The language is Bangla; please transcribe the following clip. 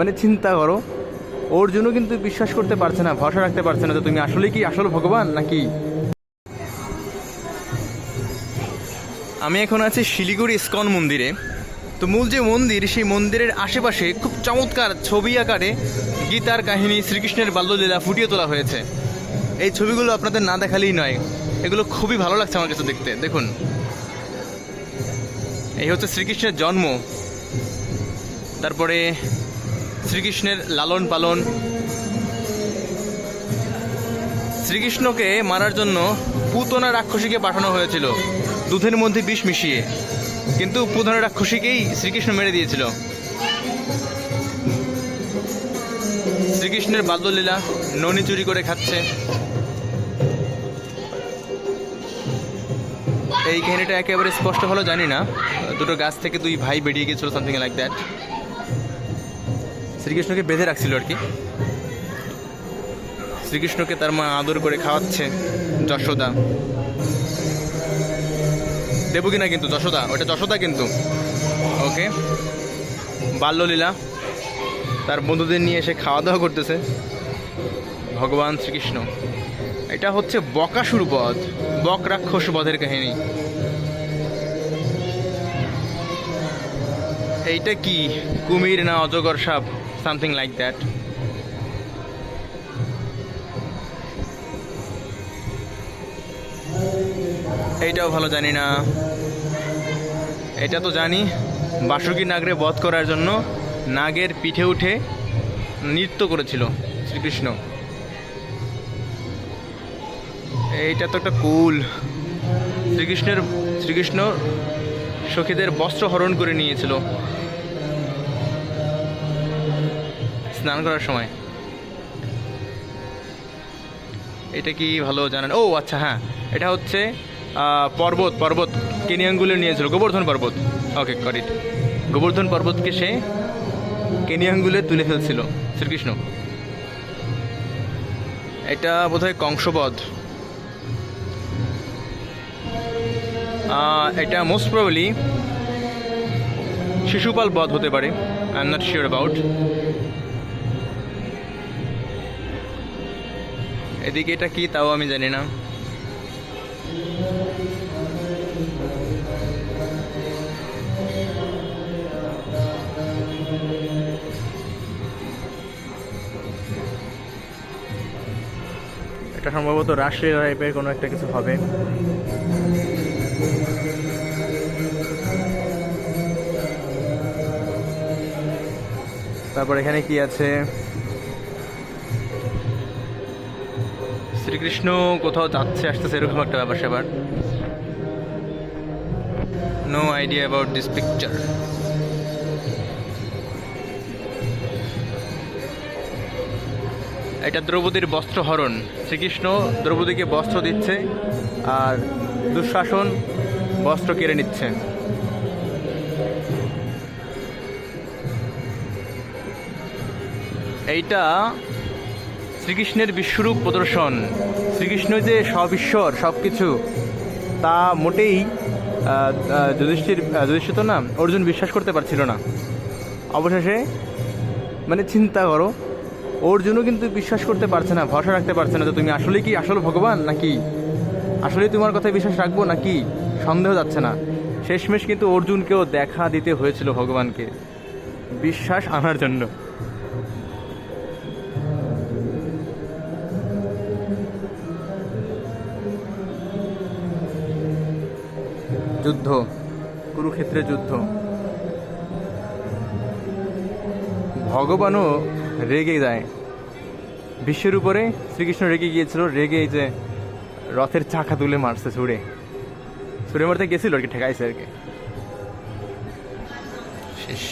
মানে চিন্তা করো। ওর জন্য কিন্তু বিশ্বাস করতে পারছে না, ভরসা রাখতে পারছে না যে তুমি আসলে কি আসল ভগবান নাকি? আমি এখন আছি শিলিগুড়ি ইস্কন মন্দিরে। তো মূল যে মন্দির, সেই মন্দিরের আশেপাশে খুব চমৎকার ছবি আকারে গীতার কাহিনী, শ্রীকৃষ্ণের বাল্যলীলা ফুটিয়ে তোলা হয়েছে। এই ছবিগুলো আপনাদের না দেখালেই নয়, এগুলো খুবই ভালো লাগছে আমার কাছে দেখতে, দেখুন। এই হচ্ছে শ্রীকৃষ্ণের জন্ম। তারপরে শ্রীকৃষ্ণের লালন পালন। শ্রীকৃষ্ণকে মারার জন্য পুতনা রাক্ষসীকে পাঠানো হয়েছিল। দুধের মধ্যে বিষ মিশিয়ে। কিন্তু পুতনা রাক্ষসীকেই শ্রীকৃষ্ণ মেরে দিয়েছিল। শ্রীকৃষ্ণের বাল্যলীলা ননি চুরি করে খাচ্ছে। এই কাহিনিটা একেবারে স্পষ্ট হলো, জানি না। দুটো গাছ থেকে দুই ভাই বেরিয়ে গেছিল সামথিং লাইক দ্যাট শ্রীকৃষ্ণকে বেঁধে রাখছিল আর কি। শ্রীকৃষ্ণকে তার মা আদর করে খাওয়াচ্ছে যশোদা। দেবকি না কিন্তু যশোদা ওটা যশোদা কিন্তু। ওকে বাল্যলীলা, তার বন্ধুদের নিয়ে এসে খাওয়া দাওয়া করতেছে। ভগবান শ্রীকৃষ্ণ। এটা হচ্ছে বকাসুর বধ বক রাক্ষস বধের কাহিনী। এইটা কি? কুমির না অজগর সাপ? সামথিং লাইক দ্যাট এইটাও ভালো জানি না। এটা তো জানি, বাসুকি নাগরে বধ করার জন্য নাগের পিঠে উঠে নৃত্য করেছিল শ্রীকৃষ্ণ। এইটা তো একটা কুল। শ্রীকৃষ্ণের শ্রীকৃষ্ণ সখীদের বস্ত্র হরণ করে নিয়েছিল। স্নান করার সময়। এটা কি ভালো জানেন? ও আচ্ছা হ্যাঁ। এটা হচ্ছে পর্বত পর্বত কেনিয়াঙ্গুলে নিয়েছিল, গোবর্ধন পর্বত। ওকে করিট গোবর্ধন পর্বতকে সে কেনিয়াঙ্গুলে তুলে ফেলছিল, শ্রীকৃষ্ণ। এটা বোধহয় কংসবধ। এটা মোস্ট প্রবলি শিশুপাল বধ হতে পারে I am not sure about এদিকে এটা কি তাও আমি জানি না। এটা সম্ভবত রাষ্ট্রীয় টাইপের কোনো একটা কিছু হবে। তারপর এখানে কি আছে? শ্রীকৃষ্ণ কোথাও যাচ্ছে, আসতেছে, এরকম একটা ব্যাপার স্যাপার no idea about this picture এটা দ্রৌপদীর বস্ত্রহরণ। শ্রীকৃষ্ণ দ্রৌপদীকে বস্ত্র দিচ্ছে আর দুঃশাসন বস্ত্র কেড়ে নিচ্ছে। এইটা শ্রীকৃষ্ণের বিশ্বরূপ প্রদর্শন। শ্রীকৃষ্ণ যে সব ঈশ্বর সব কিছু তা মোটেই যুধিষ্ঠির যুধিষ্ঠির তো না, অর্জুন বিশ্বাস করতে পারছিল না। অবশেষে মানে চিন্তা করো, অর্জুনও কিন্তু বিশ্বাস করতে পারছে না, ভরসা রাখতে পারছে না যে তুমি আসলে কি, আসল ভগবান নাকি? আসলে তোমার কথায় বিশ্বাস রাখব নাকি? সন্দেহ যাচ্ছে না। শেষমেশ কিন্তু অর্জুনকেও দেখা দিতে হয়েছিল ভগবানকে। বিশ্বাস আনার জন্য। যুদ্ধ কুরুক্ষেত্রে যুদ্ধ। ভগবানও রেগে যায়। বিশ্বের উপরে শ্রীকৃষ্ণ রেগে গিয়েছিল, রেগে এই যে রথের চাকা তুলে মারছে ছুড়ে ছুড়ে মারতে গেছিল আর কি, ঠেকাইছে আর কি। শেষ।